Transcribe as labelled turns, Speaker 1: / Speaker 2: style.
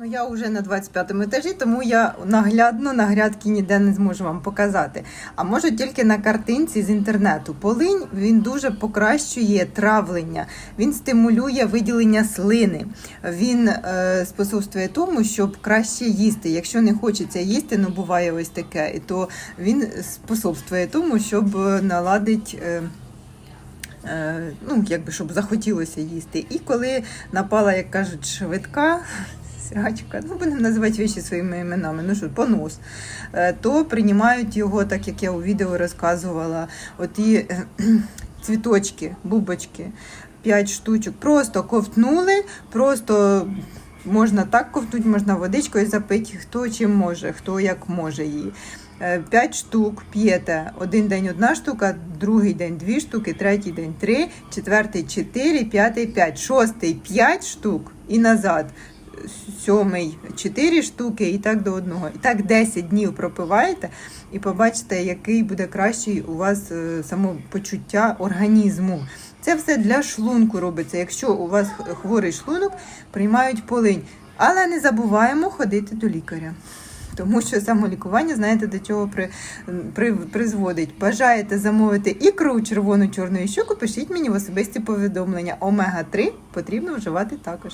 Speaker 1: Ну, я вже на 25-му етажі, тому я наглядно на грядки ніде не зможу вам показати. А можу тільки на картинці з інтернету. Полинь він дуже покращує травлення, він стимулює виділення слини. Він е, способствує тому, щоб краще їсти. Якщо не хочеться їсти, ну буває ось таке, то він способствує тому, щоб е, наладить. Е, е, Ну, якби щоб захотілося їсти. І коли напала, як кажуть, швидка срачка, ну будемо називати речі своїми іменами, ну що, понос, е, то приймають його, так як я у відео розказувала, оті е, цвіточки, бубочки, 5 штучок, просто ковтнули, просто. Можна так ковтнути, можна водичкою запити, хто чим може, хто як може її. Е, П'ять штук п'єте. Один день одна штука, другий день дві штуки, третій день три, четвертий чотири, п'ятий п'ять, шостий п'ять штук і назад. Сьомий чотири штуки і так до одного. І так 10 днів пропиваєте, і побачите, який буде кращий у вас е, самопочуття організму. Це все для шлунку робиться. Якщо у вас хворий шлунок, приймають полинь. Але не забуваємо ходити до лікаря. Тому що самолікування, знаєте, до чого при, при, призводить. Бажаєте замовити ікру червону чорну і щуку, пишіть мені в особисті повідомлення. Омега-3 потрібно вживати також.